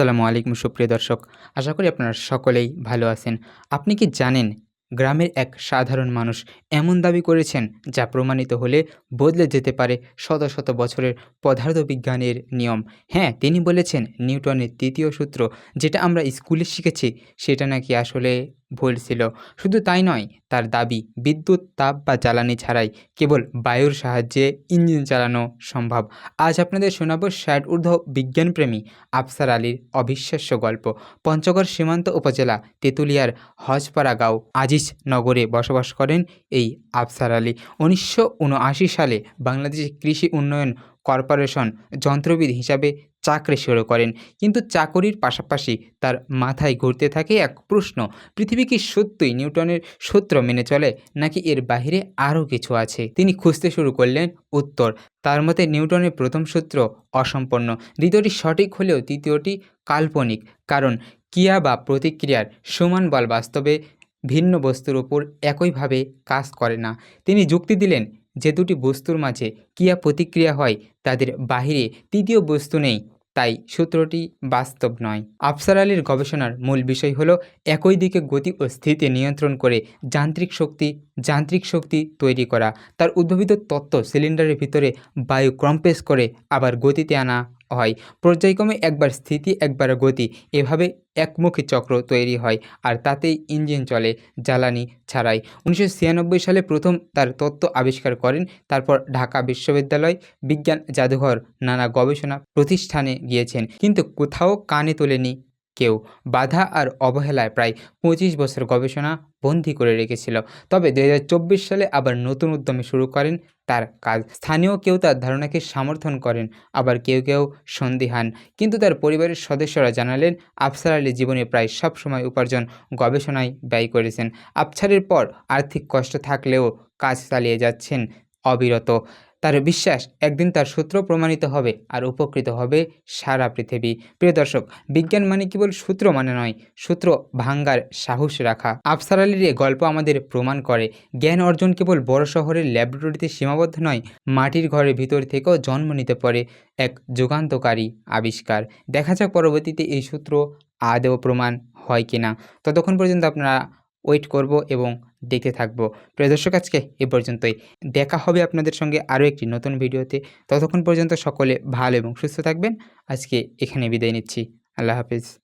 আসসালামু আলাইকুম, সুপ্রিয় দর্শক। আশা করি আপনারা সকলেই ভালো আছেন। আপনি কি জানেন, গ্রামের এক সাধারণ মানুষ এমন দাবি করেছেন যা প্রমাণিত হলে বদলে যেতে পারে শত শত বছরের পদার্থবিজ্ঞানের নিয়ম? হ্যাঁ তিনি বলেছেন, নিউটনের তৃতীয় সূত্র যেটা আমরা স্কুলে শিখেছি, সেটা নাকি আসলে ভুল ছিল। শুধু তাই নয়, তার দাবি বিদ্যুৎ, তাপ বা জ্বালানি ছাড়াই কেবল বায়ুর সাহায্যে ইঞ্জিন চালানো সম্ভব। আজ আপনাদের শোনাব ষাট ঊর্ধ্ব বিজ্ঞানপ্রেমী আফসার আলীর অবিশ্বাস্য গল্প। পঞ্চগড় সীমান্ত উপজেলা তেঁতুলিয়ার হজপাড়া গাঁও আজিজ নগরে বসবাস করেন এই আফসার আলী। উনিশশো উনআশি সালে বাংলাদেশ কৃষি উন্নয়ন কর্পোরেশন যন্ত্রবিদ হিসাবে চাকরি শুরু করেন। কিন্তু চাকরির পাশাপাশি তার মাথায় ঘুরতে থাকে এক প্রশ্ন, পৃথিবী কি সত্যই নিউটনের সূত্র মেনে চলে, নাকি এর বাইরে আরও কিছু আছে? তিনি খুঁজতে শুরু করলেন উত্তর, তার মতে নিউটনের প্রথম সূত্র অসম্পন্ন দ্বিতীয়টি সঠিক হলেও তৃতীয়টি কাল্পনিক, কারণ ক্রিয়া বা প্রতিক্রিয়ার সমান বল বাস্তবে ভিন্ন বস্তুর উপর একইভাবে কাজ করে না। তিনি যুক্তি দিলেন যে দুটি বস্তুর মাঝে ক্রিয়া প্রতিক্রিয়া হয়, তাদের বাহিরে তৃতীয় বস্তু নেই। তাই সূত্রটি বাস্তব নয়। আফসার আলীর গবেষণার মূল বিষয় হলো, একই দিকে গতি ও স্থিতি নিয়ন্ত্রণ করে যান্ত্রিক শক্তি যান্ত্রিক শক্তি তৈরি করা। তার উদ্ভাবিত তত্ত্ব সিলিন্ডারের ভিতরে বায়ু ক্রম্পেস করে, আবার গতিতে আনা। হয়। পর্যায়ক্রমে একবার স্থিতি, একবার গতি, এভাবে একমুখী চক্র তৈরি হয় আর তাতেই ইঞ্জিন চলে জ্বালানি ছাড়াই। উনিশশো ছিয়ানব্বই সালে প্রথম তার তত্ত্ব আবিষ্কার করেন, তারপর ঢাকা বিশ্ববিদ্যালয় বিজ্ঞান জাদুঘর নানা গবেষণা প্রতিষ্ঠানে গিয়েছেন। কিন্তু কোথাও কানে তোলেনি কেউ বাধা আর অবহেলায় প্রায় পঁচিশ বছর গবেষণা বন্দি করে রেখেছিল। তবে দুই হাজার চব্বিশ সালে আবার নতুন উদ্যমে শুরু করেন তার কাজ। স্থানীয় কেউ তার ধারণাকে সমর্থন করেন, আবার কেউ কেউ সন্দিহান কিন্তু তার পরিবারের সদস্যরা জানালেন, আফসার আলী জীবনে প্রায় সব সময় উপার্জন গবেষণায় ব্যয় করেছেন। আফসারের পর আর্থিক কষ্ট থাকলেও কাজ চালিয়ে যাচ্ছেন অবিরত। তার বিশ্বাস একদিন তার সূত্র প্রমাণিত হবে আর উপকৃত হবে সারা পৃথিবী। প্রিয় দর্শক, বিজ্ঞান মানে কেবল সূত্র মানে নয়, সূত্র ভাঙ্গার সাহস রাখা। আফসার আলীর এ গল্প আমাদের প্রমাণ করে, জ্ঞান অর্জন কেবল বড় শহরের ল্যাবরেটরিতে সীমাবদ্ধ নয়, মাটির ঘরের ভিতর থেকেও জন্ম নিতে পারে এক যুগান্তকারী আবিষ্কার। দেখা যাক পরবর্তীতে এই সূত্র আদেও প্রমাণ হয় কিনা। ততক্ষণ পর্যন্ত আপনারা ওয়েট করব এবং দেখতে থাকব। প্রিয় দর্শক, আজকে এ পর্যন্তই। দেখা হবে আপনাদের সঙ্গে আরও একটি নতুন ভিডিওতে। ততক্ষণ পর্যন্ত সকলে ভালো এবং সুস্থ থাকবেন। আজকে এখানে বিদায় নিচ্ছি। আল্লাহ হাফিজ।